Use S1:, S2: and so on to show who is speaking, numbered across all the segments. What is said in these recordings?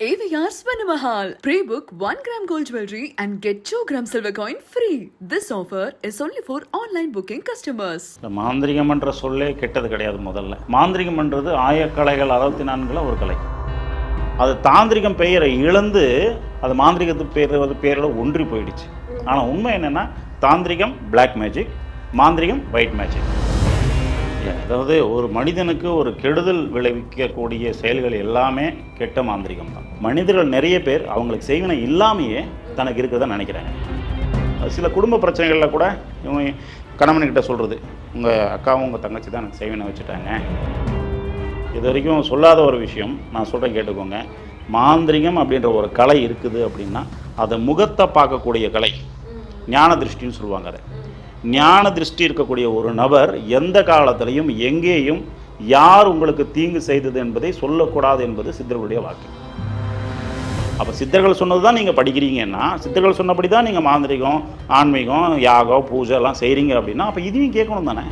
S1: AVR Swarnamahal. Pre-book 1 gram gold jewelry and get 2 gram silver coin free. This offer is only for online booking customers.
S2: இந்த மாந்திரிகம்ன்ற சொல்லே கெட்டது கிடையாது முதல்ல மாந்திரிகம்ன்றது ஆயக்கலைகள் அறுபத்தி நான்குல ஒரு கலை அது தாந்திரிகம் பெயரை இழந்து அது மாந்திரிகத்து பேர் பேரோட ஒன்றி போயிடுச்சு ஆனால் உண்மை என்னென்னா தாந்திரிகம் பிளாக் மேஜிக் மாந்திரிகம் ஒயிட் மேஜிக் அதாவது ஒரு மனிதனுக்கு ஒரு கெடுதல் விளைவிக்கக்கூடிய செயல்கள் எல்லாமே கெட்ட மாந்திரிகம் தான். மனிதர்கள் நிறைய பேர் அவங்களுக்கு செய்வினை இல்லாமையே தனக்கு இருக்கிறதா நினைக்கிறாங்க. சில குடும்ப பிரச்சனைகளில் கூட இவங்க கணவன்கிட்ட சொல்கிறது உங்கள் அக்காவும் உங்கள் தங்கச்சி தான் எனக்கு செய்வினை வச்சுட்டாங்க. இது வரைக்கும் சொல்லாத ஒரு விஷயம் நான் சொல்கிறேன் கேட்டுக்கோங்க. மாந்திரிகம் அப்படின்ற ஒரு கலை இருக்குது அப்படின்னா அதை முகத்தை பார்க்கக்கூடிய கலை. ஞான திருஷ்டின்னு சொல்லுவாங்க அதை. ஞான திருஷ்டி இருக்கக்கூடிய ஒரு நபர் எந்த காலத்திலையும் எங்கேயும் யார் உங்களுக்கு தீங்கு செய்தது என்பதை சொல்லக்கூடாது என்பது சித்தர்களுடைய வாக்கு. அப்போ சித்தர்கள் சொன்னது தான் நீங்கள் படிக்கிறீங்கன்னா சித்தர்கள் சொன்னபடி தான் நீங்கள் மாந்திரிகம் ஆன்மீகம் யாகம் பூஜை எல்லாம் செய்கிறீங்க அப்படின்னா அப்போ இதையும் கேட்கணும் தானே?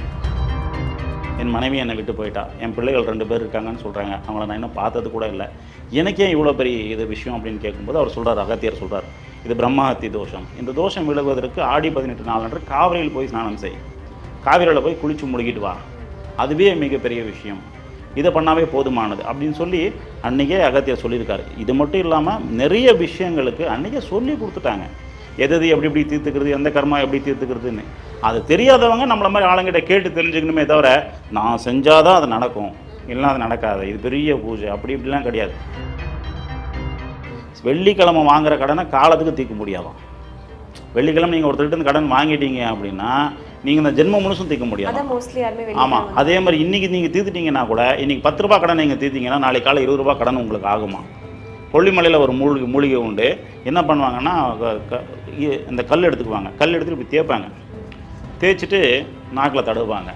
S2: என் மனைவி என்னை விட்டு போயிட்டா. என் பிள்ளைகள் ரெண்டு பேர் இருக்காங்கன்னு சொல்கிறாங்க அவங்கள நான் இன்னும் பார்த்தது கூட இல்லை. எனக்கே இவ்வளோ பெரிய இது விஷயம் அப்படின்னு கேட்கும்போது அவர் சொல்கிறார் அகத்தியர் சொல்கிறார் இது பிரம்மஹத்தி தோஷம். இந்த தோஷம் விலகுவதற்கு ஆடி பதினெட்டு நாளன்று காவிரியில் போய் ஸ்நானம் செய். காவிரியில் போய் குளிச்சு முழுகிட்டு வா. அதுவே மிகப்பெரிய விஷயம். இதை பண்ணாவே போதுமானது. அப்படின்னு சொல்லி அன்றைக்கே அகத்தியர் சொல்லியிருக்காரு. இது மட்டும் இல்லாமல் நிறைய விஷயங்களுக்கு அன்றைக்கே சொல்லி கொடுத்துட்டாங்க. எது எது எப்படி எப்படி தீர்த்துக்கிறது எந்த கர்மா எப்படி தீர்த்துக்கிறதுன்னு. அது தெரியாதவங்க நம்மள மாதிரி ஆளுங்கிட்ட கேட்டு தெரிஞ்சுக்கணுமே தவிர நான் செஞ்சாதான் அது நடக்கும். இல்லைன்னா அது நடக்காது. இது பெரிய பூஜை. அப்படி இப்படிலாம் கிடையாது. வெள்ளிக்கிழமை வாங்குற கடனை காலத்துக்கு தீர்க்க முடியாதாம் வெள்ளிக்கிழமை நீங்கள் ஒருத்தர்கிட்ட கடன் வாங்கிட்டீங்க அப்படின்னா நீங்கள் இந்த ஜென்மம் முழுசும் தீர்க்க முடியாது ஆமாம் அதே மாதிரி இன்றைக்கி நீங்கள் தீர்த்துட்டீங்கன்னா கூட இன்றைக்கி பத்து ரூபா கடன் நீங்கள் தீர்த்தீங்கன்னா நாளைக்கு காலை இருபது ரூபா கடன் உங்களுக்கு ஆகுமா? கொல்லிமலையில் ஒரு மூலிகை மூலிகை உண்டு. என்ன பண்ணுவாங்கன்னா இந்த கல் எடுத்துக்குவாங்க. கல் எடுத்துட்டு இப்படி தேய்ப்பாங்க. தேய்ச்சிட்டு நாக்கில் தடவுவாங்க.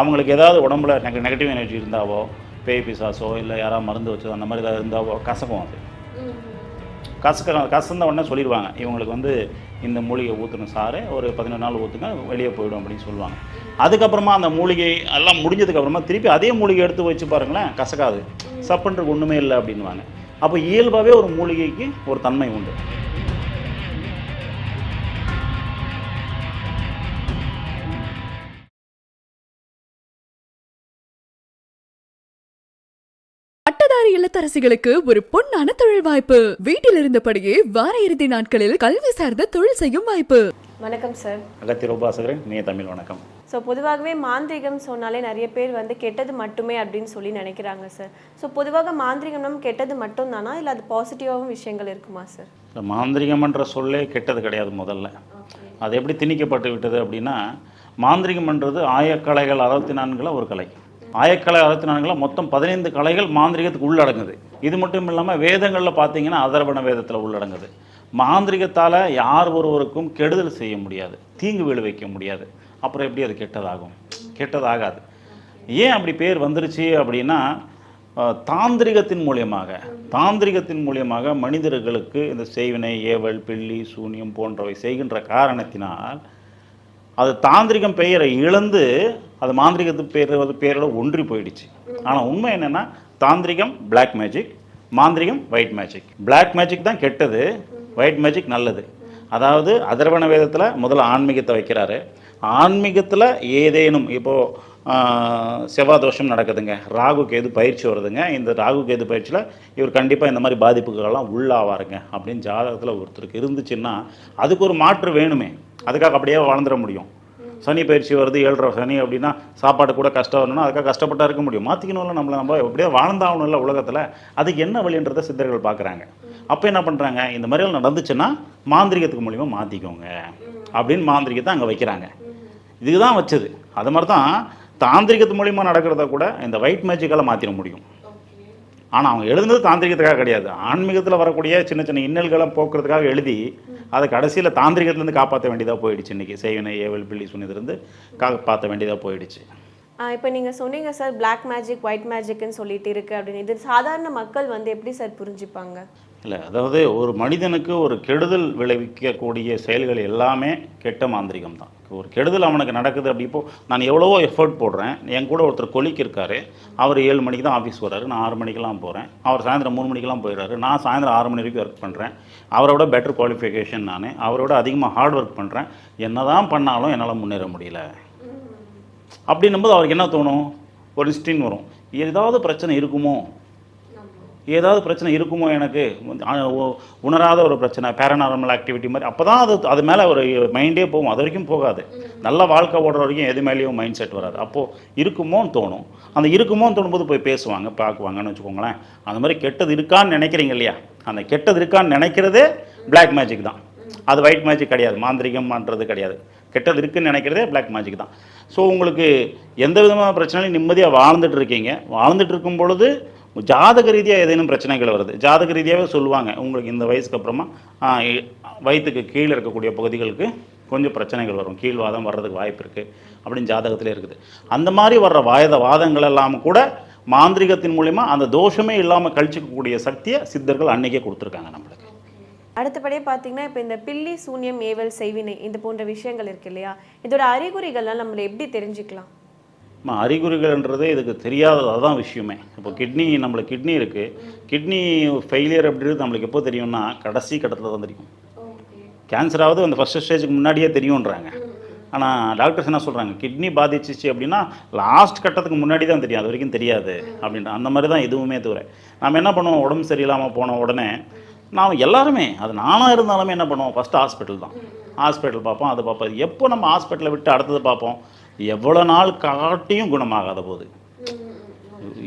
S2: அவங்களுக்கு ஏதாவது உடம்புல நெக நெகட்டிவ் எனர்ஜி இருந்தாவோ பேய் பிசாசோ இல்லை யாராவது மருந்து வச்சதோ அந்த மாதிரி ஏதாவது இருந்தாவோ கசக்கும் அது. கசக்க கசந்த உடனே சொல்லிடுவாங்க. இவங்களுக்கு வந்து இந்த மூலிகை ஊற்றணும் சாரு ஒரு பதினொரு நாள் ஊற்றுங்க வெளியே போயிடும் அப்படின்னு சொல்லுவாங்க. அதுக்கப்புறமா அந்த மூலிகை எல்லாம் முடிஞ்சதுக்கப்புறமா திருப்பி அதே மூலிகை எடுத்து வச்சு பாருங்களேன் கசக்காது. சப்புன்றது ஒன்றுமே இல்லை அப்படின்வாங்க அப்போ இயல்பாகவே ஒரு மூலிகைக்கு ஒரு தன்மை உண்டு.
S1: பட்டதாரி இல்லத்தரசிகளுக்கு ஒரு பொன்னான தொழில் வாய்ப்பு. வீட்டில் இருந்தபடியே வார இறுதி நாட்களில் கல்வி சார்ந்த தொழில் செய்யும் வாய்ப்பு.
S3: வணக்கம் சார்
S2: அகத்திய உபாசகரன் நீ தமிழ் வணக்கம்.
S3: ஸோ பொதுவாகவே மாந்திரிகம் சொன்னாலே நிறைய பேர் வந்து கெட்டது மட்டுமே அப்படின்னு சொல்லி நினைக்கிறாங்க சார் ஸோ பொதுவாக மாந்திரிகம்னா கெட்டது மட்டும் தானா இல்லை அது பாசிட்டிவாகவும் விஷயங்கள் இருக்குமா சார்
S2: இந்த மாந்திரிகம்ன்ற சொல்லே கெட்டது கிடையாது முதல்ல. அது எப்படி திணிக்கப்பட்டு விட்டது அப்படின்னா மாந்திரிகம்ன்றது ஆயக்கலைகள் அறுபத்தி நான்குல ஒரு கலை. ஆயக்கலை அறுபத்தி நான்குல மொத்தம் பதினைந்து கலைகள் மாந்திரிகத்துக்கு உள்ளடங்குது. இது மட்டும் இல்லாமல் வேதங்களில் பார்த்தீங்கன்னா அதர்வண வேதத்தில் உள்ளடங்குது. மாந்திரிகத்தால் யார் ஒருவருக்கும் கெடுதல் செய்ய முடியாது தீங்கு விளைவிக்க முடியாது. அப்புறம் எப்படி அது கெட்டதாகும்? கெட்டதாகாது. ஏன் அப்படி பேர் வந்துருச்சு அப்படின்னா தாந்திரிகத்தின் மூலியமாக தாந்திரிகத்தின் மூலியமாக மனிதர்களுக்கு இந்த செய்வினை ஏவல் பில்லி சூனியம் போன்றவை செய்கின்ற காரணத்தினால் அது தாந்திரிகம் பெயரை இழந்து அது மாந்திரிகத்து பேர் பேரோட ஒன்றி போயிடுச்சு. ஆனால் உண்மை என்னென்னா தாந்திரிகம் பிளாக் மேஜிக் மாந்திரிகம் ஒயிட் மேஜிக் பிளாக் மேஜிக் தான் கெட்டது ஒயிட் மேஜிக் நல்லது. அதாவது அதர்வண வேதத்தில் முதல்ல ஆன்மீகத்தை வைக்கிறாரு. ஆன்மீகத்தில் ஏதேனும் இப்போது செவ்வாய் தோஷம் நடக்குதுங்க. ராகு கேது பயிற்சி வருதுங்க. இந்த ராகு கேது பயிற்சியில் இவர் கண்டிப்பாக இந்த மாதிரி பாதிப்புகளெல்லாம் உள்ளாவாருங்க அப்படின்னு ஜாதகத்தில் ஒருத்தருக்கு இருந்துச்சுன்னா அதுக்கு ஒரு மாற்று வேணுமே. அதுக்காக அப்படியே வாழ்ந்துட முடியும். சனி பயிற்சி வருது ஏழரை சனி அப்படின்னா சாப்பாடு கூட கஷ்டம் வரணும்னா அதுக்காக கஷ்டப்பட்டா இருக்க முடியும். மாற்றிக்கணும்ல நம்மளை நம்ம எப்படியோ வாழ்ந்தாகணும்ல உலகத்தில். அதுக்கு என்ன வழின்றதை சித்தர்கள் பார்க்குறாங்க. அப்போ என்ன பண்ணுறாங்க இந்த மாதிரிலாம் நடந்துச்சுன்னா மாந்திரிகத்துக்கு மூலிமா மாற்றிக்கோங்க அப்படின்னு மாந்திரிகத்தை அங்கே வைக்கிறாங்க. இதுக்கு தான் வச்சது. அது மாதிரி தான் தாந்திரிகத்து மூலிமா நடக்கிறத கூட இந்த ஒயிட் மேஜிக்கால் மாற்றிட முடியும். ஆனால் அவங்க எழுதுனது தாந்திரிகத்துக்காக கிடையாது. ஆன்மீகத்தில் வரக்கூடிய சின்ன சின்ன இன்னல்களை போக்குறதுக்காக எழுதி அதை கடைசியில் தாந்திரிகத்துலேருந்து காப்பாற்ற வேண்டியதாக போயிடுச்சு இன்றைக்கி செய்வினை ஏவல் பிள்ளி சொன்னதுலேருந்து காப்பாற்ற வேண்டியதாக போயிடுச்சு.
S3: இப்போ நீங்கள் சொன்னீங்க சார் பிளாக் மேஜிக் ஒயிட் மேஜிக்னு சொல்லிட்டு இருக்கு அப்படின்னு. இது சாதாரண மக்கள் வந்து எப்படி சார் புரிஞ்சுப்பாங்க?
S2: இல்லை அதாவது ஒரு மனிதனுக்கு ஒரு கெடுதல் விளைவிக்கக்கூடிய செயல்கள் எல்லாமே கெட்ட மாந்திரிகம் தான். ஒரு கெடுதல் அவனுக்கு நடக்குது அப்படி இப்போ நான் எவ்வளவோ எஃபர்ட் போடுறேன். என் கூட ஒருத்தர் கொலிக்கு இருக்காரு. அவர் ஏழு மணிக்கு தான் ஆஃபீஸ் வர்றாரு. நான் ஆறு மணிக்கெல்லாம் போகிறேன் அவர் சாயந்தரம் மூணு மணிக்கெல்லாம் போயிடுறாரு. நான் சாயந்தரம் ஆறு மணி வரைக்கும் ஒர்க் பண்ணுறேன் அவரோட பெட்டர் குவாலிஃபிகேஷன் நான். அவரோட அதிகமாக ஹார்ட் ஒர்க் பண்ணுறேன் என்னதான் பண்ணாலும் என்னால் முன்னேற முடியல. அப்படின்னும்போது அவருக்கு என்ன தோணும்? ஒரு இன்ஸ்டின் வரும். ஏதாவது பிரச்சனை இருக்குமோ? ஏதாவது பிரச்சனை இருக்குமோ எனக்கு? உணராத ஒரு பிரச்சனை பேரநார்மல் ஆக்டிவிட்டி மாதிரி. அப்போ தான் அது அது மேலே ஒரு மைண்டே போகும். அது வரைக்கும் போகாது. நல்ல வாழ்க்கை ஓடுற வரைக்கும் எது மேலேயும் மைண்ட் செட் வராது. அப்போது இருக்குமோன்னு தோணும். அந்த இருக்குமோன்னு தோணும்போது போய் பேசுவாங்க பார்க்குவாங்கன்னு வச்சுக்கோங்களேன். அந்த மாதிரி கெட்டது இருக்கான்னு நினைக்கிறீங்க இல்லையா? அந்த கெட்டது இருக்கான்னு நினைக்கிறதே பிளாக் மேஜிக் தான். அது ஒயிட் மேஜிக் கிடையாது. மாந்திரிகம்ன்றது கிடையாது. கெட்டது இருக்குன்னு நினைக்கிறதே பிளாக் மேஜிக் தான். ஸோ உங்களுக்கு எந்த விதமான பிரச்சனையும் நிம்மதியாக வாழ்ந்துட்டு இருக்கீங்க. வாழ்ந்துட்டு இருக்கும் பொழுது ஜாதக ரீதியாக ஏதேனும் பிரச்சனைகள் வருது. ஜாதக ரீதியாகவே சொல்லுவாங்க உங்களுக்கு இந்த வயசுக்கு அப்புறமா வயிற்றுக்கு கீழே இருக்கக்கூடிய பகுதிகளுக்கு கொஞ்சம் பிரச்சனைகள் வரும். கீழ்வாதம் வர்றதுக்கு வாய்ப்பு இருக்குது அப்படின்னு ஜாதகத்தில் இருக்குது. அந்த மாதிரி வர்ற வாயத வாதங்கள் எல்லாம் கூட மாந்திரிகத்தின் மூலிமா அந்த தோஷமே இல்லாமல் கழிச்சிக்கக்கூடிய சக்தியை சித்தர்கள் அன்னைக்கே கொடுத்துருக்காங்க நம்மளுக்கு.
S3: அடுத்தபடியே பார்த்தீங்கன்னா இப்போ இந்த பில்லி சூன்யம் ஏவல் செய்வினை இது போன்ற விஷயங்கள் இருக்கு இல்லையா? இதோட அறிகுறிகள்லாம் நம்மளை எப்படி தெரிஞ்சுக்கலாம்?
S2: அறிகுறிகள்ன்றது இதுக்கு தெரியாதது அதுதான் விஷயமே. இப்போ கிட்னி நம்மளுக்கு கிட்னி இருக்குது கிட்னி ஃபெயிலியர் அப்படின்றது நம்மளுக்கு எப்போ தெரியும்னா கடைசி கட்டத்தில் தான் தெரியும். கேன்சராவது அந்த ஃபஸ்ட் ஸ்டேஜுக்கு முன்னாடியே தெரியுன்றாங்க ஆனால் டாக்டர்ஸ் என்ன சொல்கிறாங்க கிட்னி பாதிச்சிச்சு அப்படின்னா லாஸ்ட் கட்டத்துக்கு முன்னாடி தான் தெரியும். அது வரைக்கும் தெரியாது அப்படின்ற அந்த மாதிரி தான் இதுவுமே தவிர. நம்ம என்ன பண்ணுவோம்? உடம்பு சரியில்லாமல் போன உடனே நாம் எல்லாருமே அது நானாக இருந்தாலுமே என்ன பண்ணுவோம்? ஃபஸ்ட்டு ஹாஸ்பிட்டல் தான். ஹாஸ்பிட்டல் பார்ப்போம் அது பார்ப்போம். எப்போ நம்ம ஹாஸ்பிட்டலை விட்டு அடுத்தது பார்ப்போம்? எவ்வளோ நாள் காட்டியும் குணமாகாத போது.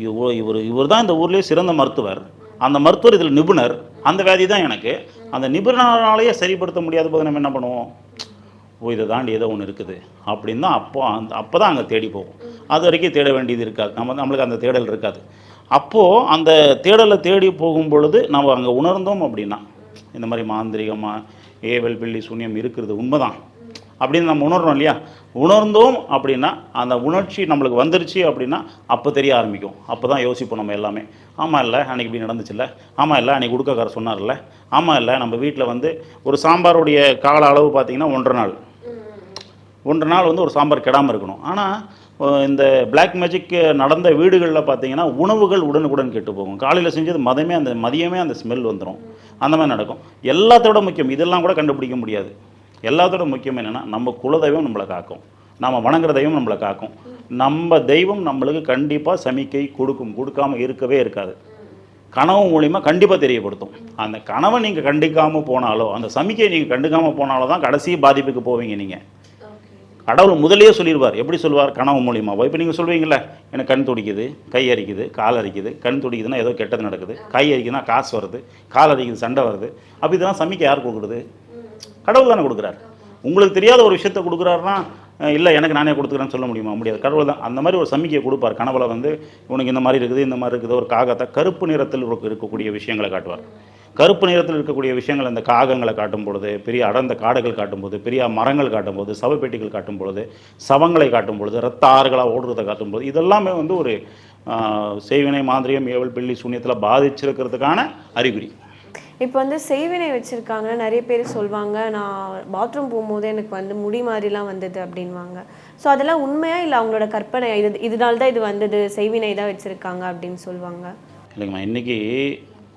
S2: இவர் இவர் இவர் தான் இந்த ஊர்லேயே சிறந்த மருத்துவர். அந்த மருத்துவர் இதில் நிபுணர். அந்த வியாதி தான் எனக்கு. அந்த நிபுணராலேயே சரிப்படுத்த முடியாத போது நம்ம என்ன பண்ணுவோம்? ஓ இதை தாண்டி ஏதோ ஒன்று இருக்குது. அப்படின்னு தான் அப்போ அந்த அப்போ தான் அங்கே தேடி போகும் அது வரைக்கும் தேட வேண்டியது இருக்காது. நம்ம நம்மளுக்கு அந்த தேடல் இருக்காது. அப்போது அந்த தேடலை தேடி போகும் பொழுது நம்ம அங்கே உணர்ந்தோம் அப்படின்னா இந்த மாதிரி மாந்திரிகமாக ஏவல் பில்லி சூன்யம் இருக்கிறது உண்மைதான். அப்படின்னு நம்ம உணர்றோம் இல்லையா? உணர்ந்தோம் அப்படின்னா அந்த உணர்ச்சி நம்மளுக்கு வந்துருச்சு அப்படின்னா அப்போ தெரிய ஆரம்பிக்கும். அப்போ தான் யோசிப்போம் நம்ம எல்லாமே. ஆமாம் இல்லை அன்றைக்கி இப்படி நடந்துச்சுல்ல? ஆமாம் இல்லை அன்றைக்கி உடுக்கக்காரர் சொன்னார்ல? ஆமாம் இல்லை நம்ம வீட்டில் வந்து ஒரு சாம்பாருடைய கால அளவு பார்த்தீங்கன்னா ஒன்றரை நாள். ஒன்றரை நாள் வந்து ஒரு சாம்பார் கெடாமல் இருக்கணும். ஆனால் இந்த பிளாக் மேஜிக் நடந்த வீடுகளில் பார்த்தீங்கன்னா உணவுகள் உடனுக்குடன் கெட்டு போகும். காலையில் செஞ்சது மதமே அந்த மதியமே அந்த ஸ்மெல் வந்துடும் அந்த மாதிரி நடக்கும். எல்லாத்தோட முக்கியம். இதெல்லாம் கூட கண்டுபிடிக்க முடியாது. எல்லாத்தோட முக்கியம் என்னென்னா நம்ம குலதெய்வம் நம்மளை காக்கும். நம்ம வணங்குற தெய்வம் நம்மளை காக்கும். நம்ம தெய்வம் நம்மளுக்கு கண்டிப்பாக சமிக்கை கொடுக்கும். கொடுக்காம இருக்கவே இருக்காது. கனவு மூலிமா கண்டிப்பாக தெரியப்படுத்தும். அந்த கனவை நீங்கள் கண்டிக்காமல் போனாலோ அந்த சமிக்கையை நீங்கள் கண்டுக்காமல் போனாலோ தான் கடைசி பாதிப்புக்கு போவீங்க நீங்கள் கடவுள் முதலே சொல்லிடுவார். எப்படி சொல்லுவார்? கனவு மூலியமாவோ இப்போ நீங்கள் சொல்வீங்கல்ல எனக்கு கண் துடிக்குது கை அரிக்குது கால் அரிக்குது. கண் துடிக்குதுன்னா ஏதோ கெட்டது நடக்குது. கை அரிக்குதுன்னா காசு வருது கால் அரிக்குது சண்டை வருது. அப்போ இதெல்லாம் சமைக்க யார் கொடுக்குறது? கடவுள் தானே கொடுக்குறாரு. உங்களுக்கு தெரியாத ஒரு விஷயத்தை கொடுக்குறாருன்னா இல்லை எனக்கு நானே கொடுத்துக்கிறேன்னு சொல்ல முடியுமா? முடியாது. கடவுள் தான். அந்த மாதிரி ஒரு சமிக்கையை கொடுப்பார். கனவுல வந்து உனக்கு இந்த மாதிரி இருக்குது இந்த மாதிரி இருக்குது. ஒரு காகத்தை கருப்பு நிறத்தில் இருக்கக்கூடிய விஷயங்களை காட்டுவார். கருப்பு நிறத்தில் இருக்கக்கூடிய விஷயங்கள் அந்த காகங்களை காட்டும் பொழுது பெரிய அடர்ந்த காடுகள் காட்டும் போது பெரிய மரங்கள் காட்டும் போது சவப்பெட்டிகள் காட்டும் பொழுது சவங்களை காட்டும் பொழுது ரத்த ஆறுகளாக ஓடுறதை காட்டும் பொழுது இதெல்லாமே வந்து ஒரு செய்வினை மாந்திரியம் ஏவல் பில்லி சூன்யத்தில் பாதிச்சிருக்கிறதுக்கான அறிகுறி.
S3: இப்போ வந்து செய்வினை வச்சுருக்காங்க. நிறைய பேர் சொல்லுவாங்க நான் பாத்ரூம் போகும்போது எனக்கு வந்து முடி மாதிரிலாம் வந்தது அப்படின்வாங்க. ஸோ அதெல்லாம் உண்மையாக இல்லை அவங்களோட கற்பனை? இது இதனால தான் இது வந்தது செய்வினை தான் வச்சுருக்காங்க அப்படின்னு சொல்லுவாங்க
S2: இல்லைங்கம்மா இன்றைக்கி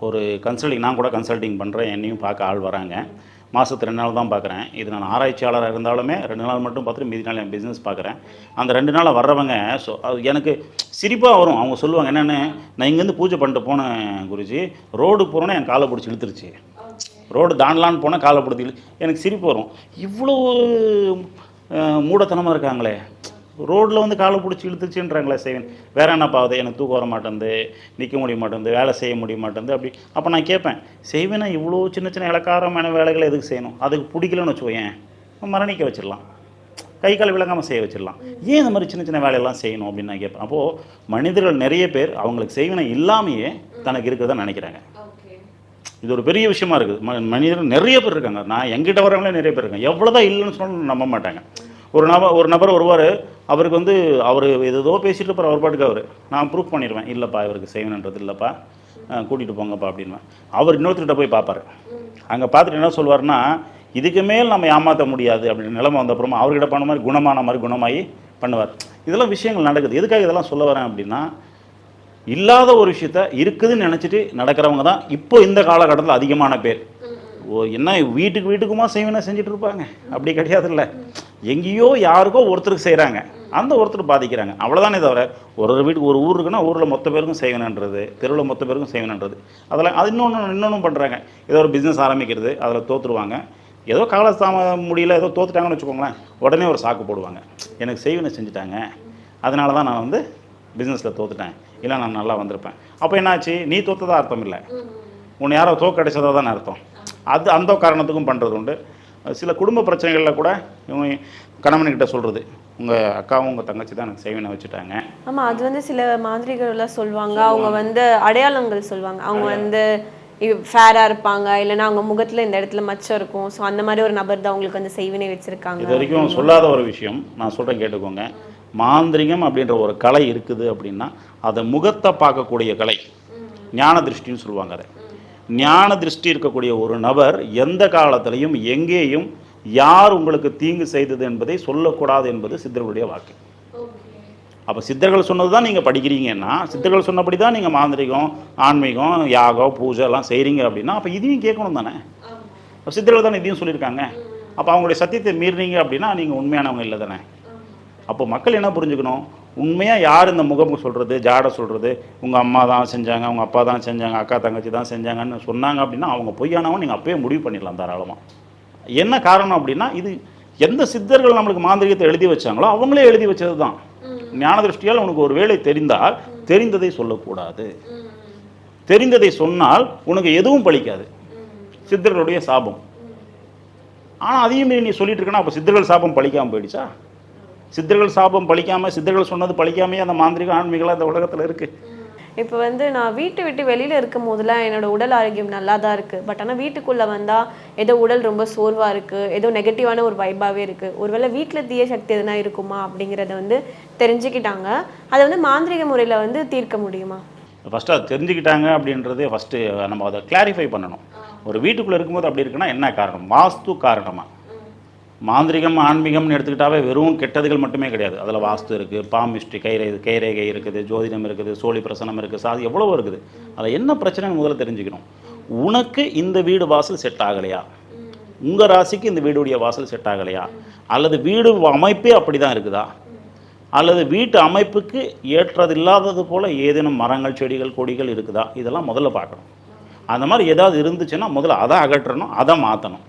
S2: ஒரு கன்சல்டிங் நான் கூட கன்சல்டிங் பண்ணுறேன் என்னையும் பார்க்க ஆள் வராங்க. மாதத்து ரெண்டு நாள் தான் பார்க்குறேன். இது நான் ஆராய்ச்சியாளராக இருந்தாலுமே ரெண்டு நாள் மட்டும் பார்த்துட்டு மீதி நாள் என் பிஸ்னஸ் பார்க்குறேன். அந்த ரெண்டு நாள் வர்றவங்க ஸோ அது எனக்கு சிரிப்பாக வரும். அவங்க சொல்லுவாங்க என்னென்னு? நான் இங்கேருந்து பூஜை பண்ணிட்டு போனேன் குருஜி. ரோடு போகிறோன்னே என் காலை பிடிச்சி இழுத்துருச்சு. ரோடு தாண்டலான்னு போனால் காலை பிடிச்சி எனக்கு சிரிப்பு வரும். இவ்வளோ மூடத்தனமாக இருக்காங்களே. ரோட்டில் வந்து காலை பிடிச்சி இழுத்துச்சுன்றாங்களே செய்வேன் வேற என்ன பாவது? எனக்கு தூக்கம் வர மாட்டேங்குது நிற்க முடிய மாட்டேங்குது வேலை செய்ய முடிய மாட்டேங்குது அப்படி. அப்போ நான் கேட்பேன் செய்வேனா இவ்வளோ சின்ன சின்ன இலக்காரமான வேலைகளை எதுக்கு செய்யணும்? அதுக்கு பிடிக்கலன்னு வச்சுக்கோயேன் மரணிக்க வச்சிடலாம். கை கால் விளங்காமல் செய்ய வச்சிடலாம். ஏன் இந்த மாதிரி சின்ன சின்ன வேலையெல்லாம் செய்யணும் அப்படின்னு நான் கேட்பேன் அப்போது மனிதர்கள் நிறைய பேர் அவங்களுக்கு செய்வினை இல்லாமையே தனக்கு இருக்கிறதா நினைக்கிறாங்க. இது ஒரு பெரிய விஷயமா இருக்குது. ம மனிதர்கள் நிறைய பேர் இருக்காங்க. நான் எங்கிட்ட வரவங்களே நிறைய பேர் இருக்காங்க. எவ்வளோதான் இல்லைன்னு சொன்னாலும் நம்ப மாட்டாங்க. ஒரு நபர் ஒரு நபர் வருவார் அவருக்கு வந்து அவர் ஏதோ பேசிட்டு இருப்பார் அவர் பாட்டுக்கு அவர். நான் ப்ரூஃப் பண்ணிடுவேன். இல்லைப்பா இவருக்கு செய்யணுன்றது இல்லைப்பா. கூட்டிகிட்டு போங்கப்பா அப்படின்வேன் அவர் இன்னொருத்தர்கிட்ட போய் பார்ப்பார் அங்கே பார்த்துட்டு என்ன சொல்லுவாருன்னா இதுக்கு மேல் நம்ம ஏமாற்ற முடியாது அப்படின்னு நிலைமை வந்த அப்புறமா அவர்கிட்ட பண்ண மாதிரி குணமான மாதிரி குணமாகி பண்ணுவார். இதெல்லாம் விஷயங்கள் நடக்குது. எதுக்காக இதெல்லாம் சொல்ல வரேன் அப்படின்னா இல்லாத ஒரு விஷயத்த இருக்குதுன்னு நினச்சிட்டு நடக்கிறவங்க தான் இப்போ இந்த காலகட்டத்தில் அதிகமான பேர். என்ன வீட்டுக்கு வீட்டுக்குமா செய்வனை செஞ்சுட்டு இருப்பாங்க அப்படி கிடையாதுல்ல. எங்கேயோ யாருக்கோ ஒருத்தருக்கு செய்கிறாங்க அந்த ஒருத்தர் பாதிக்கிறாங்க. அவ்வளோதானே தவிர ஒரு ஒரு வீட்டுக்கு ஒரு ஊர் இருக்குன்னா ஊரில் மொத்த பேருக்கும் செய்வனன்றது தெருவில் மொத்த பேருக்கும் செய்வனன்றது அதெல்லாம் அது இன்னொன்று இன்னொன்றும் பண்ணுறாங்க ஏதோ ஒரு பிஸ்னஸ் ஆரம்பிக்கிறது அதில் தோற்றுருவாங்க ஏதோ காலத்தாம முடியல ஏதோ தோத்துட்டாங்கன்னு வச்சுக்கோங்களேன் உடனே ஒரு சாக்கு போடுவாங்க. எனக்கு செய்வனை செஞ்சுட்டாங்க. அதனால தான் நான் வந்து பிஸ்னஸில் தோத்துட்டேன். இல்லை நான் நல்லா வந்திருப்பேன். அப்போ என்னாச்சு? நீ தோத்ததாக அர்த்தம் இல்லை. உன்னை யாரோ தோக்கடிச்சதாக தான் அர்த்தம். அது அந்த காரணத்துக்கும் பண்ணுறது உண்டு. சில குடும்ப பிரச்சனைகளில் கூட இவங்க கணவன்கிட்ட சொல்கிறது உங்கள் அக்காவும் உங்கள் தங்கச்சி தான் எனக்கு செய்வனை வச்சுட்டாங்க.
S3: ஆமா அது வந்து சில மாந்திரிகள்லாம் சொல்லுவாங்க. அவங்க வந்து அடையாளங்கள் சொல்லுவாங்க. அவங்க வந்து ஃபேரா இருப்பாங்க. இல்லைன்னா அவங்க முகத்துல இந்த இடத்துல மச்சம் இருக்கும். ஸோ அந்த மாதிரி ஒரு நபர் தான் அவங்களுக்கு வந்து செய்வினை வச்சிருக்காங்க.
S2: இது வரைக்கும் சொல்லாத ஒரு விஷயம். நான் சொல்கிறேன் கேட்டுக்கோங்க. மாந்திரிகம் அப்படின்ற ஒரு கலை இருக்குது அப்படின்னா அதை முகத்தை பார்க்கக்கூடிய கலை. ஞான திருஷ்டின்னு சொல்லுவாங்க அதை. ஞான திருஷ்டி இருக்கக்கூடிய ஒரு நபர் எந்த காலத்திலையும் எங்கேயும் யார் உங்களுக்கு தீங்கு செய்தது என்பதை சொல்லக்கூடாது என்பது சித்தர்களுடைய வாக்கு. அப்போ சித்தர்கள் சொன்னது தான் நீங்கள் படிக்கிறீங்கன்னா சித்தர்கள் சொன்னபடி தான் நீங்கள் மாந்திரிகம் ஆன்மீகம் யாகம் பூஜை எல்லாம் செய்கிறீங்க அப்படின்னா அப்போ இதையும் கேட்கணும் தானே? அப்ப சித்தர்கள் தானே இதையும் சொல்லியிருக்காங்க? அப்போ அவங்களுடைய சத்தியத்தை மீறினீங்க அப்படின்னா நீங்கள் உண்மையானவங்க இல்லை தானே? அப்போ மக்கள் என்ன புரிஞ்சுக்கணும்? உண்மையாக யார் இந்த முகம் சொல்கிறது ஜாடை சொல்கிறது உங்கள் அம்மா தான் செஞ்சாங்க உங்கள் அப்பா தான் செஞ்சாங்க அக்கா தங்கச்சி தான் செஞ்சாங்கன்னு சொன்னாங்க அப்படின்னா அவங்க பொய்யானவங்க நீங்கள் அப்பயே முடிவு பண்ணிடலாம் தாராளமாக என்ன காரணம் அப்படின்னா இது எந்த சித்தர்கள் நம்மளுக்கு மாந்திரிகத்தை எழுதி வச்சாங்களோ அவங்களே எழுதி வச்சது தான். ஞான திருஷ்டியால் உனக்கு ஒரு வேலை தெரிந்தால் தெரிந்ததை சொல்லக்கூடாது. தெரிந்ததை சொன்னால் உனக்கு எதுவும் பலிக்காது சித்தர்களுடைய சாபம். ஆனால் அதையும் நீ சொல்லிட்டு இருக்கனா அப்போ சித்தர்கள் சாபம் பலிக்காமல் போயிடுச்சா? சித்தர்கள் சாபம் பலிக்காம சித்தர்கள் சொன்னது பலிக்காமையே அந்த மாந்திரிக ஆன்மீகலாம் இந்த உலகத்தில் இருக்கு.
S3: இப்போ வந்து நான் வீட்டை விட்டு வெளியில இருக்கும் போதெல்லாம் என்னோட உடல் ஆரோக்கியம் நல்லா தான் இருக்கு. பட் ஆனா வீட்டுக்குள்ள வந்தா ஏதோ உடல் ரொம்ப சோர்வா இருக்கு ஏதோ நெகட்டிவான ஒரு வைபாவே இருக்கு. ஒருவேளை வீட்டுல தீய சக்தி எதுனா இருக்குமா அப்படிங்கறத வந்து தெரிஞ்சுக்கிட்டாங்க. அதை வந்து மாந்திரிக முறையில வந்து தீர்க்க முடியுமா?
S2: ஃபஸ்ட்டு அது தெரிஞ்சுக்கிட்டாங்க அப்படின்றதே ஃபஸ்ட்டு நம்ம அதை கிளாரிஃபை பண்ணணும். ஒரு வீட்டுக்குள்ளே இருக்கும்போது அப்படி இருக்குன்னா என்ன காரணம்? வாஸ்து காரணமா? மாந்திரிகம் ஆன்மீகம்னு எடுத்துக்கிட்டாவே வெறும் கெட்டதுகள் மட்டுமே கிடையாது. அதில் வாஸ்து இருக்குது பாமிஸ்ட்ரி கைரை கைரேகை இருக்குது ஜோதிடம் இருக்குது சோழி பிரசனம் இருக்குது சாதி எவ்வளவோ இருக்குது. அதில் என்ன பிரச்சனைன்னு முதல்ல தெரிஞ்சுக்கணும். உனக்கு இந்த வீடு வாசல் செட் ஆகலையா? உங்கள் ராசிக்கு இந்த வீடுடைய வாசல் செட் ஆகலையா? அல்லது வீடு அமைப்பே அப்படி தான் இருக்குதா? அல்லது வீட்டு அமைப்புக்கு ஏற்றது இல்லாதது போல் ஏதேனும் மரங்கள் செடிகள் கொடிகள் இருக்குதா? இதெல்லாம் முதல்ல பார்க்கணும். அந்த மாதிரி ஏதாவது இருந்துச்சுன்னா முதல்ல அதை அகற்றணும் அதை மாற்றணும்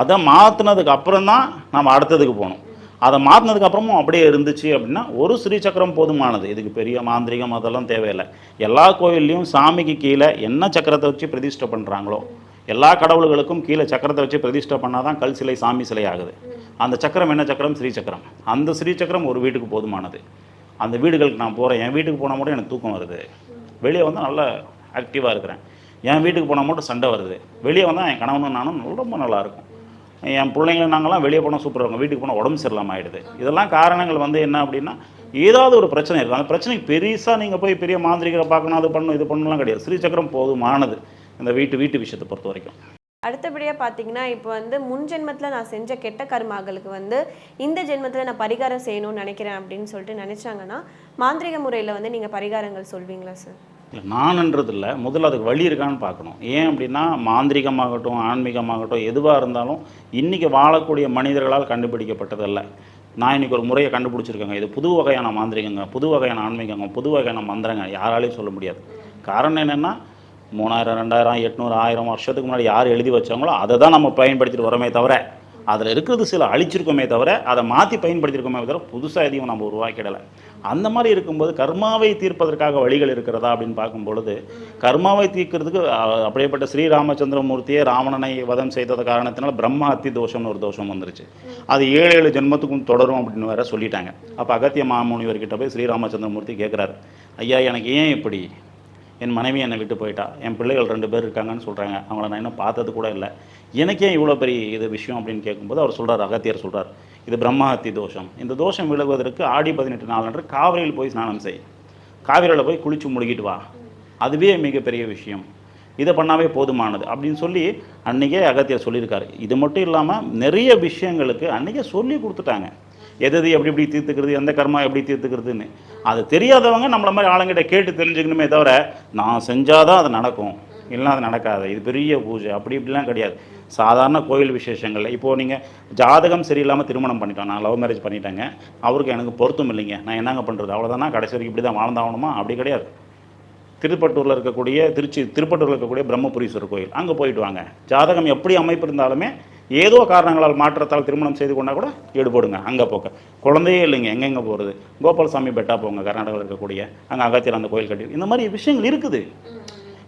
S2: அதை மாற்றினதுக்கு அப்புறம் தான் நம்ம அடுத்ததுக்கு போகணும். அதை மாற்றினதுக்கு அப்புறமும் அப்படியே இருந்துச்சு அப்படின்னா ஒரு ஸ்ரீசக்கரம் போதுமானது. இதுக்கு பெரிய மாந்திரிகம் அதெல்லாம் தேவையில்லை. எல்லா கோயில்லையும் சாமிக்கு கீழே என்ன சக்கரத்தை வச்சு பிரதிஷ்டை பண்ணுறாங்களோ எல்லா கடவுள்களுக்கும் கீழே சக்கரத்தை வச்சு பிரதிஷ்டை பண்ணால் தான் கல் சிலை சாமி சிலை ஆகுது. அந்த சக்கரம் என்ன சக்கரம்? ஸ்ரீ சக்கரம் அந்த ஸ்ரீ சக்கரம் ஒரு வீட்டுக்கு போதுமானது. அந்த வீடுகளுக்கு நான் போகிறேன் என் வீட்டுக்கு போனால் மட்டும் எனக்கு தூக்கம் வருது. வெளியே வந்து நல்லா ஆக்டிவாக இருக்கிறேன். என் வீட்டுக்கு போனால் மட்டும் சண்டை வருது. வெளியே வந்தால் என் கணவனும் நானும் ரொம்ப நல்லாயிருக்கும் என் பிள்ளைங்களை நாங்களாம் வெளியே போனால் சூப்பராக இருக்கும். வீட்டுக்கு போனால் உடம்பு சரியில்லாமல் ஆயிடுது. இதெல்லாம் காரணங்கள் வந்து என்ன அப்படின்னா ஏதாவது ஒரு பிரச்சனை இருக்குது அந்த பிரச்சனைக்கு பெருசாக நீங்கள் போய் பெரிய மாந்திரிகரை பார்க்கணும் அது பண்ணணும் இது பண்ணலாம் கிடையாது. ஸ்ரீசக்கரம் போதுமானது. இந்த வீட்டு வீட்டு விஷயத்தை பொறுத்த வரைக்கும்.
S3: அடுத்தபடியாக பார்த்தீங்கன்னா இப்போ வந்து முன் ஜென்மத்தில் நான் செஞ்ச கெட்ட கர்மாக்களுக்கு வந்து இந்த ஜென்மத்தில் நான் பரிகாரம் செய்யணும்னு நினைக்கிறேன் அப்படின்னு சொல்லிட்டு நினச்சாங்கன்னா மாந்திரிக முறையில் வந்து நீங்கள் பரிகாரங்கள் சொல்வீங்களா சார்
S2: இல்லை நான்ன்றது இல்லை முதல்ல அதுக்கு வழி இருக்கான்னு பார்க்கணும். ஏன் அப்படின்னா மாந்திரிகமாகட்டும் ஆன்மீகமாகட்டும் எதுவாக இருந்தாலும் இன்றைக்கி வாழக்கூடிய மனிதர்களால் கண்டுபிடிக்கப்பட்டதல்ல. நான் இன்றைக்கி ஒரு முறையை கண்டுபிடிச்சிருக்கேங்க. இது புது வகையான மாந்திரிகங்க புது வகையான ஆன்மீகங்க புது வகையான மந்திரங்க. யாராலையும் சொல்ல முடியாது. காரணம் என்னென்னா மூணாயிரம் ரெண்டாயிரம் எட்நூறு ஆயிரம் வருஷத்துக்கு முன்னாடி யார் எழுதி வச்சாங்களோ அதை தான் நம்ம பயன்படுத்திட்டு வரோமே தவிர அதில் இருக்கிறது சில அழிச்சிருக்கோமே தவிர அதை மாற்றி பயன்படுத்தியிருக்கோமே தவிர புதுசாக எதையும் நம்ம உருவாக்கிடலை. அந்த மாதிரி இருக்கும்போது கர்மாவை தீர்ப்பதற்காக வழிகள் இருக்கிறதா அப்படின்னு பார்க்கும் பொழுது கர்மாவை தீர்க்கிறதுக்கு அப்படியேப்பட்ட ஸ்ரீராமச்சந்திரமூர்த்தியே ராவணனை வதம் செய்தது காரணத்தினால பிரம்ம அத்தி தோஷம்னு ஒரு தோஷம் வந்துருச்சு. அது ஏழு ஏழு ஜென்மத்துக்கும் தொடரும் அப்படின்னு வேற சொல்லிட்டாங்க. அப்போ அகத்திய மாமுனிவர்கிட்ட போய் ஸ்ரீராமச்சந்திரமூர்த்தி கேட்குறாரு ஐயா எனக்கு ஏன் இப்படி? என் மனைவி என்னை விட்டு போயிட்டா. என் பிள்ளைகள் ரெண்டு பேர் இருக்காங்கன்னு சொல்கிறாங்க அவங்கள நான் இன்னும் பார்த்தது கூட இல்லை. எனக்கே இவ்வளோ பெரிய இது விஷயம்? அப்படின்னு கேட்கும்போது அவர் சொல்கிறார் அகத்தியர் சொல்கிறார் இது பிரம்மஹத்தி தோஷம். இந்த தோஷம் விலகுவதற்கு ஆடி பதினெட்டு நாளன்று காவிரியில் போய் ஸ்நானம் செய். காவிரியில் போய் குளிச்சு முழுகிட்டு வா. அதுவே மிகப்பெரிய விஷயம். இதை பண்ணாவே போதுமானது. அப்படின்னு சொல்லி அன்றைக்கே அகத்தியர் சொல்லியிருக்காரு. இது மட்டும் இல்லாமல் நிறைய விஷயங்களுக்கு அன்றைக்கே சொல்லி கொடுத்துட்டாங்க. எது எது எப்படி எப்படி தீர்த்துக்கிறது எந்த கர்மா எப்படி தீர்த்துக்கிறதுன்னு. அது தெரியாதவங்க நம்மள மாதிரி ஆளுங்கிட்ட கேட்டு தெரிஞ்சுக்கணுமே தவிர நான் செஞ்சாதான் அது நடக்கும். இல்லைன்னா அது நடக்காது. இது பெரிய பூஜை. அப்படி இப்படிலாம் கிடையாது. சாதாரண கோயில் விசேஷங்களில். இப்போது நீங்கள் ஜாதகம் சரியில்லாமல் திருமணம் பண்ணிட்டோம். நான் லவ் மேரேஜ் பண்ணிட்டேங்க. அவருக்கு எனக்கு பொருத்தம் இல்லைங்க. நான் என்னங்க பண்ணுறது அவ்வளோதானா கடைசி வரைக்கும் இப்படி தான் வாழ்ந்தாகணுமா? அப்படி கிடையாது. திருப்பட்டூரில் இருக்கக்கூடிய திருச்சி திருப்பட்டூரில் இருக்கக்கூடிய பிரம்மபுரீஸ்வரர் கோயில். அங்கே போயிட்டு வாங்க. ஜாதகம் எப்படி அமைப்பு இருந்தாலுமே ஏதோ காரணங்களால் மாற்றத்தால் திருமணம் செய்து கொண்டா கூட ஈடுபடுங்க. அங்கே போக்க குழந்தையே இல்லைங்க. எங்கெங்கே போகிறது கோபாலசாமி பெட்டா போங்க. கர்நாடகாவில் இருக்கக்கூடிய அங்கே அகத்தியர் அந்த கோயில் கட்டி இந்த மாதிரி விஷயங்கள் இருக்குது.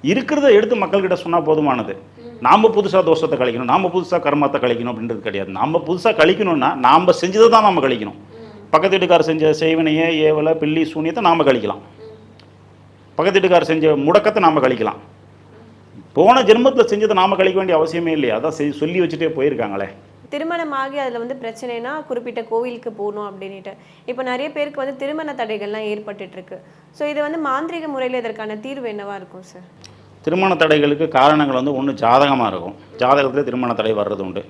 S2: இருக்கிறத எடுத்து மக்கள்கிட்ட சொன்னால் போதுமானது. நாம் புதுசாக தோஷத்தை கழிக்கணும் நாம் புதுசாக கர்மத்தை கழிக்கணும் அப்படின்றது கிடையாது. நாம் புதுசாக கழிக்கணும்னா நாம் செஞ்சதை தான் நாம் கழிக்கணும். பக்கத்து வீட்டுக்கார் செஞ்ச செய்வினையே ஏவலை பில்லி சூனியத்தை நாம் கழிக்கலாம். பக்கத்து வீட்டுக்கார் செஞ்ச முடக்கத்தை நாம் கழிக்கலாம். போன ஜென்மத்தில் செஞ்சதை நாம் கழிக்க வேண்டிய அவசியமே இல்லையா. அதான் செய்- சொல்லி வச்சுட்டே போயிருக்காங்களே.
S3: திருமணமாகி அதில் வந்து பிரச்சனைனா குறிப்பிட்ட கோவிலுக்கு போகணும் அப்படின்ட்டு இப்போ நிறைய பேருக்கு வந்து திருமண தடைகள்லாம் ஏற்பட்டுட்ருக்கு ஸோ இது வந்து மாந்திரிக முறையில் இதற்கான தீர்வு என்னவாக இருக்கும் சார்
S2: திருமண தடைகளுக்கு காரணங்கள் வந்து ஒன்று ஜாதகமாக இருக்கும். ஜாதகத்தில் திருமண தடை வர்றது உண்டு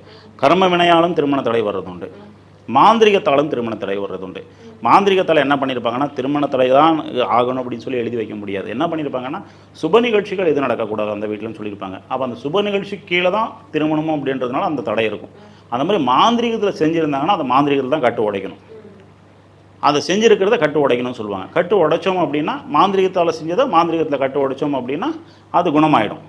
S2: கர்ம வினையாலும் திருமண தடை வர்றது உண்டு மாந்திரிகத்தாலும் திருமண தடை வர்றது உண்டு மாந்திரிகத்தால் என்ன பண்ணியிருப்பாங்கன்னா திருமண தடை தான் ஆகணும் அப்படின்னு சொல்லி எழுதி வைக்க முடியாது. என்ன பண்ணியிருப்பாங்கன்னா சுப நிகழ்ச்சிகள் எது நடக்கக்கூடாது அந்த வீட்டிலும் சொல்லியிருப்பாங்க. அப்போ அந்த சுப நிகழ்ச்சி கீழே தான் திருமணமும் அப்படின்றதுனால அந்த தடை இருக்கும். அந்த மாதிரி மாந்திரிகத்தில் செஞ்சுருந்தாங்கன்னா அந்த மாந்திரிகத்தில் தான் கட்டு உடைக்கணும். அதை செஞ்சுருக்கிறத கட்டு உடைக்கணும்னு சொல்லுவாங்க. கட்டு உடைச்சோம் அப்படின்னா மாந்திரிகத்தால் செஞ்சதை மாந்திரிகத்தில் கட்டு உடைச்சோம் அப்படின்னா அது குணமாயிடும்.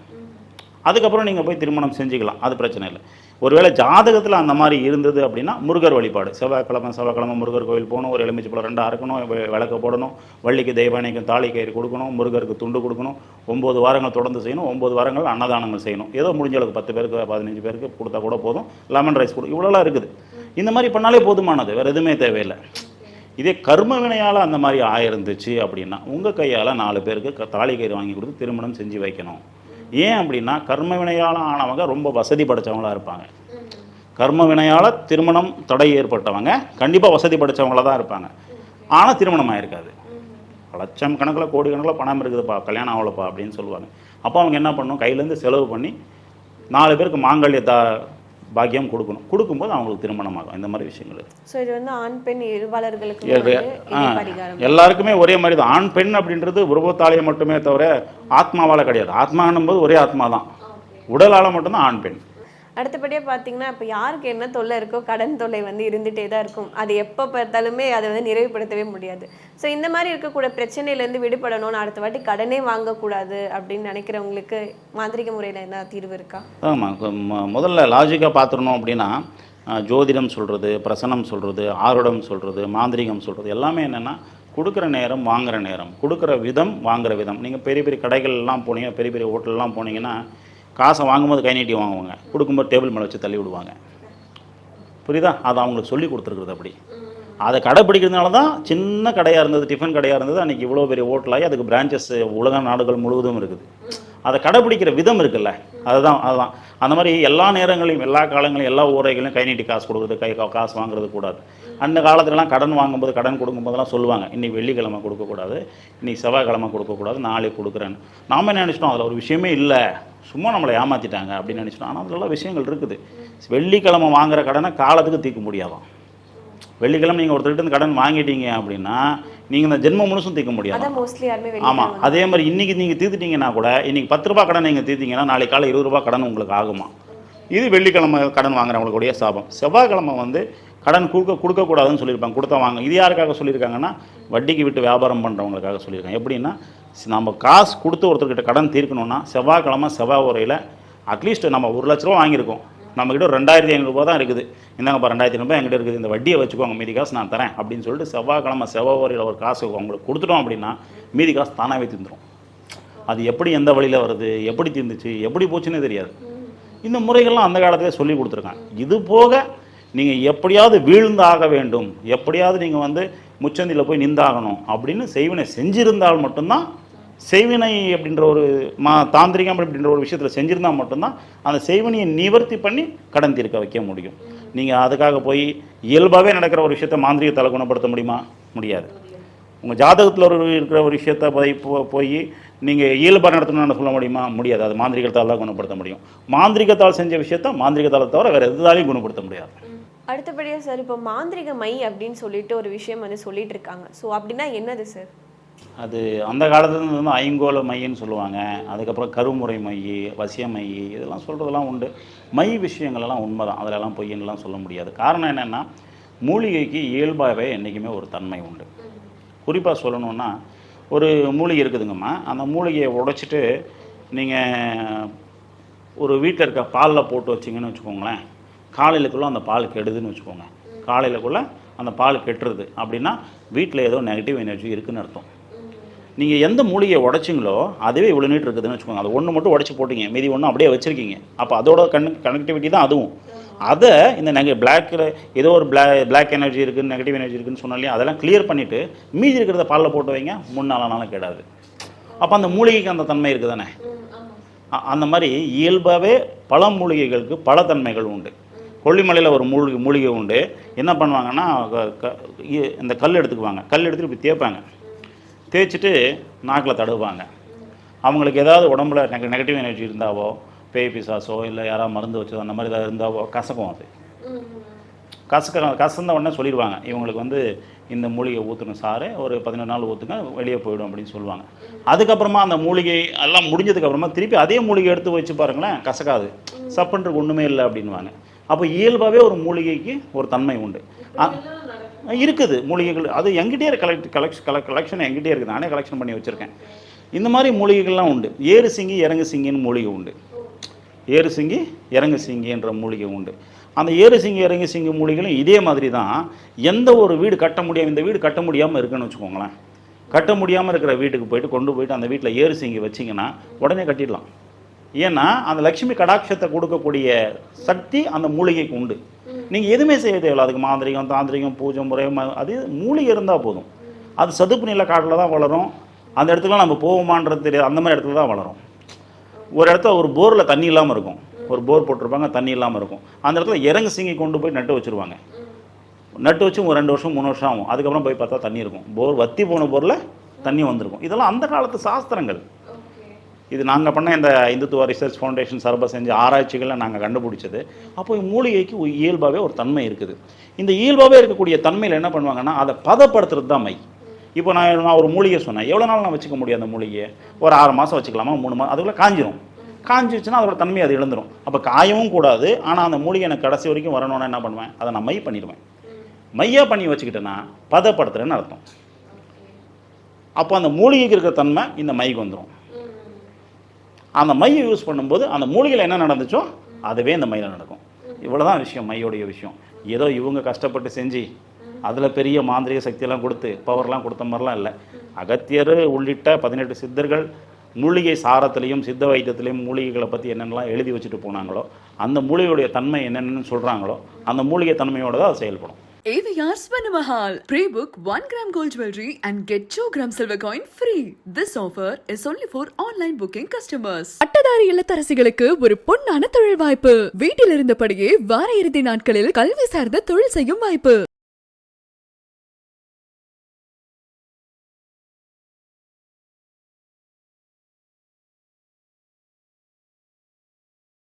S2: அதுக்கப்புறம் நீங்கள் போய் திருமணம் செஞ்சுக்கலாம். அது பிரச்சனை இல்லை. ஒருவேளை ஜாதகத்தில் அந்த மாதிரி இருந்தது அப்படின்னா முருகர் வழிபாடு. செவ்வாய்க்கிழமை செவ்வாய்க்கிழமை முருகர் கோயில் போகணும். ஒரு எலுமிச்சு பழம் ரெண்டாக இருக்கணும் விளக்க போடணும். வள்ளிக்கு தெய்வானைக்கும் தாலி கயிறு கொடுக்கணும். முருகருக்கு துண்டு கொடுக்கணும். ஒம்பது வாரங்கள் தொடர்ந்து செய்யணும். ஒம்பது வாரங்கள் அன்னதானங்கள் செய்யணும். ஏதோ முடிஞ்ச அளவுக்கு பத்து பேருக்கு பதினஞ்சு பேருக்கு கொடுத்தா கூட போதும். லெமன் ரைஸ் கொடு இவ்வளோலாம் இருக்குது. இந்த மாதிரி பண்ணாலே போதுமானது. வேறு எதுவுமே தேவையில்லை. இதே கர்ம வினையால் அந்த மாதிரி ஆயிருந்துச்சு அப்படின்னா உங்கள் கையால் நாலு பேருக்கு க- தாலி கயிறு வாங்கி கொடுத்து திருமணம் செஞ்சு வைக்கணும். ஏன் அப்படின்னா கர்ம வினையால் ஆனவங்க ரொம்ப வசதி படைத்தவங்களாக இருப்பாங்க. கர்ம வினையால் திருமணம் தடை ஏற்பட்டவங்க கண்டிப்பாக வசதி படைத்தவங்கள தான் இருப்பாங்க. ஆனால் திருமணம் ஆயிருக்காது. லட்சம் கணக்கில் கோடி கணக்கில் பணம் இருக்குதுப்பா கல்யாணம் ஆகலப்பா அப்படின்னு சொல்லுவாங்க. அப்போ அவங்க என்ன பண்ணணும் கையிலேருந்து செலவு பண்ணி நாலு பேருக்கு மாங்கல்ய தா பாக்கியம் கொடுக்கணும். கொடுக்கும்போது அவங்களுக்கு திருமணம் ஆகும் இந்த மாதிரி விஷயங்கள்.
S3: ஸோ இது வந்து ஆண் பெண்
S2: எல்லாருக்குமே ஒரே மாதிரி தான். ஆண் பெண் அப்படின்றது உருவத்தாலேயே மட்டுமே தவிர ஆத்மாவால் கிடையாது. ஆத்மான்னும் போது ஒரே ஆத்மா தான் உடலால் மட்டும்தான் ஆண் பெண்.
S3: அடுத்தபடியாக பார்த்தீங்கன்னா இப்போ யாருக்கு என்ன தொல்லை இருக்கோ கடன் தொல்லை வந்து இருந்துகிட்டே தான் இருக்கும். அது எப்போ பார்த்தாலுமே அதை வந்து நிறைவுபடுத்தவே முடியாது. ஸோ இந்த மாதிரி இருக்கக்கூடிய பிரச்சனையிலேருந்து விடுபடணும்னு அடுத்த வாட்டி கடனே வாங்கக்கூடாது அப்படின்னு நினைக்கிறவங்களுக்கு மாந்திரிக முறையில் என்ன தீர்வு இருக்கா?
S2: ஆமாம் முதல்ல லாஜிக்காக பார்த்துடணும் அப்படின்னா ஜோதிடம் சொல்கிறது பிரசனம் சொல்கிறது ஆருடம் சொல்கிறது மாந்திரிகம் சொல்கிறது எல்லாமே என்னென்னா கொடுக்குற நேரம் வாங்குகிற நேரம். கொடுக்குற விதம் வாங்குகிற விதம். நீங்கள் பெரிய பெரிய கடைகள்லாம் போனீங்க பெரிய பெரிய ஹோட்டல்லாம் போனீங்கன்னா காசை வாங்கும்போது கை நீட்டி வாங்குவாங்க. கொடுக்கும்போது டேபிள் மேலே வச்சு தள்ளி விடுவாங்க. புரியுதா? அதை அவங்களுக்கு சொல்லி கொடுத்துருக்குறது அப்படி. அதை கடைப்பிடிக்கிறதுனால தான் சின்ன கடையாக இருந்தது டிஃபன் கடையாக இருந்தது அன்றைக்கி இவ்வளோ பெரிய ஹோட்டலாகி அதுக்கு பிரான்ச்சஸ் உலக நாடுகள் முழுவதும் இருக்குது. அதை கடைப்பிடிக்கிற விதம் இருக்குல்ல. அதுதான் அதுதான். அந்த மாதிரி எல்லா நேரங்களையும் எல்லா காலங்களையும் எல்லா ஊரைகளையும் கை நீட்டி காசு கொடுக்குறது கை கா- காசு வாங்குறது கூடாது. அந்த காலத்துலலாம் கடன் வாங்கும்போது கடன் கொடுக்கும்போதெல்லாம் சொல்லுவாங்க இன்னைக்கு வெள்ளிக்கிழமை கொடுக்கக்கூடாது இன்னைக்கு செவ்வாய்க்கிழமை கொடுக்கக்கூடாது நாளைக்கு கொடுக்குறேன்னு. நாம என்ன நினச்சிட்டோம்? அதில் ஒரு விஷயமே இல்லை. சும்மா நம்மளை ஏமாற்றிட்டாங்க அப்படின்னு நினச்சிட்டோம். ஆனால் அதெல்லாம் விஷயங்கள் இருக்குது. வெள்ளிக்கிழமை வாங்குற கடனை காலத்துக்கு தீர்க்க முடியாதாம் வெள்ளிக்கிழமை நீங்கள் ஒருத்தர்கிட்ட இருந்து கடன் வாங்கிட்டீங்க அப்படின்னா நீங்கள் இந்த ஜென்மம் முழுசும் தீர்க்க முடியாது ஆமாம் அதே மாதிரி இன்னைக்கு நீங்கள் தீர்த்துட்டீங்கன்னா கூட இன்னைக்கு பத்து ரூபாய் கடன் நீங்கள் தீர்த்தீங்கன்னா நாளைக்கு காலை இருபது ரூபாய் கடன் உங்களுக்கு ஆகுமா? இது வெள்ளிக்கிழமை கடன் வாங்குறவங்களுடைய சாபம். செவ்வாய்க்கிழமை வந்து கடன் கொடுக்க கொடுக்கக்கூடாதுன்னு சொல்லியிருப்பாங்க. கொடுத்தா வாங்க. இது யாருக்காக சொல்லியிருக்காங்கன்னா வட்டிக்கு விட்டு வியாபாரம் பண்ணுறவங்களுக்காக சொல்லியிருக்காங்க. எப்படின்னா நம்ம காசு கொடுத்து ஒருத்தர்கிட்ட கடன் தீர்க்கணும்னா செவ்வாய்க்கிழமை செவ்வாய் உரையில் அட்லீஸ்ட் நம்ம ஒரு லட்ச ரூபா வாங்கியிருக்கோம். நம்மக்கிட்ட ரெண்டாயிரத்தி ஐநூறுரூபா தான் இருக்குது. இந்தாங்கப்பா ரெண்டாயிரத்தி ஐநூறுபா என்கிட்ட இருக்குது. இந்த வட்டியை வச்சுக்கோங்க. மீதி காசு நான் தரேன் அப்படின்னு சொல்லிட்டு செவ்வாய்க்கிழமை செவ்வாய் உரையில் ஒரு காசு அவங்களுக்கு கொடுத்துட்டோம் அப்படின்னா மீதி காசு தானாகவே தீர்ந்துடும் அது எப்படி எந்த வழியில் வருது எப்படி தீர்ந்துச்சு எப்படி போச்சுன்னே தெரியாது. இந்த முறைகள்லாம் அந்த காலத்திலே சொல்லி கொடுத்துருக்கேன் இது போக நீங்கள் எப்படியாவது வீழ்ந்தாக வேண்டும். எப்படியாவது நீங்கள் வந்து முச்சந்தியில் போய் நிந்தாகணும். அப்படின்னு செய்வினை செஞ்சிருந்தால் மட்டும்தான் செய்வினை அப்படின்ற ஒரு மா தாந்திரிகம் அப்படின்ற ஒரு விஷயத்தில் செஞ்சிருந்தால் மட்டும்தான் அந்த செய்வினையை நிவர்த்தி பண்ணி கடன் தீர்க்க வைக்க முடியும். நீங்கள் அதுக்காக போய் இயல்பாகவே நடக்கிற ஒரு விஷயத்தை மாந்திரிகத்தால் குணப்படுத்த முடியுமா? முடியாது. உங்கள் ஜாதகத்தில் ஒரு இருக்கிற ஒரு விஷயத்தை போய் போய் நீங்கள் இயல்பாக நடத்தணும்னு சொல்ல முடியுமா? முடியாது. அது மாந்திரிகத்தால் தான் குணப்படுத்த முடியும். மாந்திரிகத்தால் செஞ்ச விஷயத்த மாந்திரிகத்தால் தவிர வேறு எதாலையும் குணப்படுத்த முடியாது.
S3: அடுத்தபடியாக சார் இப்போ மாந்திரிக மை அப்படின்னு சொல்லிட்டு ஒரு விஷயம் வந்து சொல்லிட்டு இருக்காங்க ஸோ அப்படின்னா என்னது சார்?
S2: அது அந்த காலத்துலேருந்து வந்து ஐங்கோல மையன்னு சொல்லுவாங்க. அதுக்கப்புறம் கருமுறை மை வசிய மை இதெல்லாம் சொல்கிறதெல்லாம் உண்டு. மை விஷயங்களெல்லாம் உண்மைதான். அதிலெல்லாம் பொய்யன்னுலாம் சொல்ல முடியாது. காரணம் என்னென்னா மூலிகைக்கு இயல்பாகவே என்றைக்குமே ஒரு தன்மை உண்டு. குறிப்பாக சொல்லணுன்னா ஒரு மூலிகை இருக்குதுங்கம்மா. அந்த மூலிகையை உடைச்சிட்டு நீங்கள் ஒரு வீட்டில் இருக்க பாலில் போட்டு வச்சிங்கன்னு வச்சுக்கோங்களேன். காலையிலக்குள்ளே அந்த பால் கெடுதுன்னு வச்சுக்கோங்க. காலையிலக்குள்ளே அந்த பால் கெட்டுறது அப்படின்னா வீட்டில் ஏதோ நெகட்டிவ் எனர்ஜி இருக்குன்னு அர்த்தம். நீங்கள் எந்த மூலிகையை உடைச்சிங்களோ அதுவே இவ்வளோ நீட் இருக்குதுன்னு வச்சுக்கோங்க. அது ஒன்று மட்டும் உடச்சி போட்டீங்க. மீதி ஒன்று அப்படியே வச்சுருக்கீங்க. அப்போ அதோட கன் கனெக்டிவிட்டி தான் அதுவும். அதை இந்த நெக பிளாக்கில் ஏதோ ஒரு பிளா பிளாக் எனர்ஜி இருக்குது நெகட்டிவ் எனர்ஜி இருக்குன்னு சொன்னாலே அதெல்லாம் கிளியர் பண்ணிவிட்டு மீதி இருக்கிறத பாலில் போட்டு வைங்க. மூணு நாளானாலும் கெடாது. அப்போ அந்த மூலிகைக்கு அந்த தன்மை இருக்குது தானே அந்த மாதிரி இயல்பாகவே பல மூலிகைகளுக்கு பல தன்மைகள் உண்டு. கொல்லிமலையில் ஒரு மூலிகை மூலிகை உண்டு. என்ன பண்ணுவாங்கன்னா க- க- இ- இந்த கல் எடுத்துக்குவாங்க. கல் எடுத்துகிட்டு இப்படி தேய்ப்பாங்க. தேய்ச்சிட்டு நாக்கில் தடவுவாங்க. அவங்களுக்கு ஏதாவது உடம்புல நெக நெகட்டிவ் எனர்ஜி இருந்தாவோ பேய் பிசாசோ இல்லை யாராவது மருந்து வச்சதோ அந்த மாதிரி ஏதாவது இருந்தாவோ கசக்கும் அது. கசக்க கசந்த உடனே சொல்லிடுவாங்க. இவங்களுக்கு வந்து இந்த மூலிகை ஊற்றணும் சாரு ஒரு பதினொரு நாள் ஊற்றுங்க வெளியே போயிடும் அப்படின்னு சொல்லுவாங்க. அதுக்கப்புறமா அந்த மூலிகை எல்லாம் முடிஞ்சதுக்கப்புறமா திருப்பி அதே மூலிகை எடுத்து வச்சு பாருங்களேன் கசக்காது. சப்புன்றது ஒன்றுமே இல்லை அப்படின்வாங்க அப்போ இயல்பாகவே ஒரு மூலிகைக்கு ஒரு தன்மை உண்டு. இருக்குது மூலிகைகள். அது எங்கிட்டே கலெக்ட் கலெக்ஷன் கலெக் கலெக்ஷன் எங்கிட்டே இருக்குது. நானே கலெக்ஷன் பண்ணி வச்சுருக்கேன். இந்த மாதிரி மூலிகைகள்லாம் உண்டு. ஏறு சிங்கி இறங்கு சிங்கின்னு மூலிகை உண்டு. ஏறு சிங்கி இறங்கு சிங்கின்ற மூலிகை உண்டு. அந்த ஏறு சிங்கி இறங்கு சிங்கி மூலிகைகளும் இதே மாதிரி தான். எந்த ஒரு வீடு கட்ட முடியாம இந்த வீடு கட்ட முடியாமல் இருக்குன்னு வச்சுக்கோங்களேன். கட்ட முடியாமல் இருக்கிற வீட்டுக்கு போயிட்டு கொண்டு போயிட்டு அந்த வீட்டில் ஏறு சிங்கி வச்சிங்கன்னா உடனே கட்டிடலாம். ஏன்னா அந்த லட்சுமி கடாட்சத்தை கொடுக்கக்கூடிய சக்தி அந்த மூலிகைக்கு உண்டு. நீங்கள் எதுவுமே செய்ய தேவையில்ல. அதுக்கு மாந்திரிகம் தாந்திரிகம் பூஜை முறை அது மூலிகை இருந்தால் போதும். அது சதுப்பு நில காட்டில் தான் வளரும். அந்த இடத்துக்குலாம் நம்ம போவோமான்றது தெரியாது. அந்த மாதிரி இடத்துல தான் வளரும். ஒரு இடத்துல ஒரு போரில் தண்ணி இல்லாமல் இருக்கும். ஒரு போர் போட்டிருப்பாங்க தண்ணி இல்லாமல் இருக்கும். அந்த இடத்துல இறங்கு சிங்கி கொண்டு போய் நட்டு வச்சுருவாங்க. நட்டு வச்சு ஒரு ரெண்டு வருஷம் மூணு வருஷம் ஆகும். அதுக்கப்புறம் போய் பார்த்தா தண்ணி இருக்கும். போர் வத்தி போன போரில் தண்ணி வந்திருக்கும். இதெல்லாம் அந்த காலத்து சாஸ்திரங்கள். இது நாங்கள் பண்ண இந்த இந்துத்துவ ரிசர்ச் ஃபவுண்டேஷன் சார்பாக செஞ்ச ஆராய்ச்சிகளை நாங்கள் கண்டுபிடிச்சது. அப்போ மூலிகைக்கு இயல்பாகவே ஒரு தன்மை இருக்குது. இந்த இயல்பாகவே இருக்கக்கூடிய தன்மையில் என்ன பண்ணுவாங்கன்னா அதை பதப்படுத்துறது தான் மை. இப்போ நான் நான் ஒரு மூலிகை சொன்னேன். எவ்வளோ நாள் நான் வச்சுக்க முடியும் அந்த மூலிகையை? ஒரு ஆறு மாதம் வச்சுக்கலாமா? மூணு மாதம் அதுக்குள்ளே காஞ்சிரும். காஞ்சிச்சுன்னா அதோட தன்மை அது இழந்துரும். அப்போ காயவும் கூடாது. ஆனால் அந்த மூலிகை எனக்கு கடைசி வரைக்கும் வரணும்னா என்ன பண்ணுவேன்? அதை நான் மை பண்ணிடுவேன். மையாக பண்ணி வச்சுக்கிட்டேன்னா பதப்படுத்துறேன்னு அர்த்தம். அப்போ அந்த மூலிகைக்கு இருக்கிற தன்மை இந்த மைக்கு வந்துடும் அந்த மையை யூஸ் பண்ணும்போது அந்த மூலிகையில் என்ன நடந்துச்சோ அதுவே இந்த மையில் நடக்கும். இவ்வளவுதான் விஷயம் மையோடைய விஷயம். ஏதோ இவங்க கஷ்டப்பட்டு செஞ்சு அதில் பெரிய மாந்திரிக சக்தியெல்லாம் கொடுத்து பவர்லாம் கொடுத்த மாதிரிலாம் இல்லை. அகத்தியர் உள்ளிட்ட பதினெட்டு சித்தர்கள் மூலிகை சாரத்திலையும் சித்த வைத்தியத்திலையும் மூலிகைகளை பற்றி என்னென்னலாம் எழுதி வச்சுட்டு போனாங்களோ அந்த மூலிகையுடைய தன்மை என்னென்னு சொல்கிறாங்களோ அந்த மூலிகை தன்மையோட தான் அது செயல்படும்.
S1: AVR Swanamahal. Pre-book 1 gram gold jewelry and get 2 gram silver coin free. This offer is only for online booking customers. பட்டதாரி இல்லத்தரசிகளுக்கு ஒரு பொன்னான தொழில் வாய்ப்பு வீட்டில் இருந்தபடியே வார இறுதி நாட்களில் கல்வி சார்ந்த தொழில் செய்யும் வாய்ப்பு